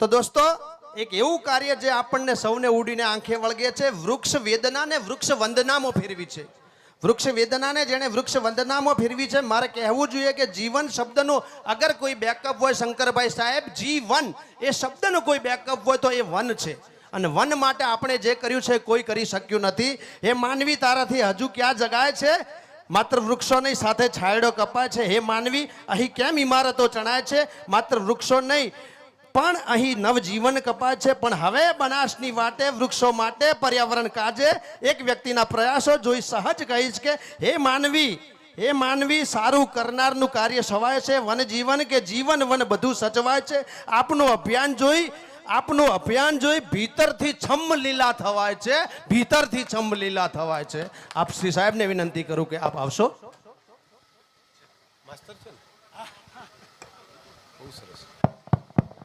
તો દોસ્તો, એક એવું કાર્ય જે આપણને સૌને ઉડીને આંખે વળગે છે, વૃક્ષ વેદનાને વૃક્ષ વંદનામાં ફેરવી છે. વૃક્ષ વેદનાને જેણે વૃક્ષ વંદનામાં ફેરવી છે, મારે કહેવું જોઈએ કે જીવન શબ્દનું અગર કોઈ બેકઅપ હોય શંકરભાઈ સાહેબ જીવન એ શબ્દનું કોઈ બેકઅપ હોય તો એ વન છે. અને વન માટે આપણે જે કર્યું છે, કોઈ કરી શક્યું નથી. એ માનવી, તારાથી હજુ ક્યાં જગાય છે? માત્ર વૃક્ષોની સાથે છાંયડો કપાય છે. હે માનવી, અહીં કેમ ઇમારતો ચણાય છે? માત્ર વૃક્ષો નહીં પણ અહીં નવજીવન કપાય છે. પણ હવે બનાસની વાટે, વૃક્ષો માટે પર્યાવરણ કાજે એક વ્યક્તિના પ્રયાસો જોઈ સહજ કહીશ કે, હે માનવી હે માનવી, સારું કરનારનું કાર્ય સવાય છે. વનજીવન કે જીવન વન બધું સચવાય છે. આપનું અભિયાન જોઈ, આપનું અભિયાન જોઈ ભીતરથી છમ લીલા થવાય છે. ભીતરથી છમ લીલા થવાય છે. આપ શ્રી સાહેબને વિનંતી કરું કે આપ આવશો. માસ્તર છે બહુ સરસ.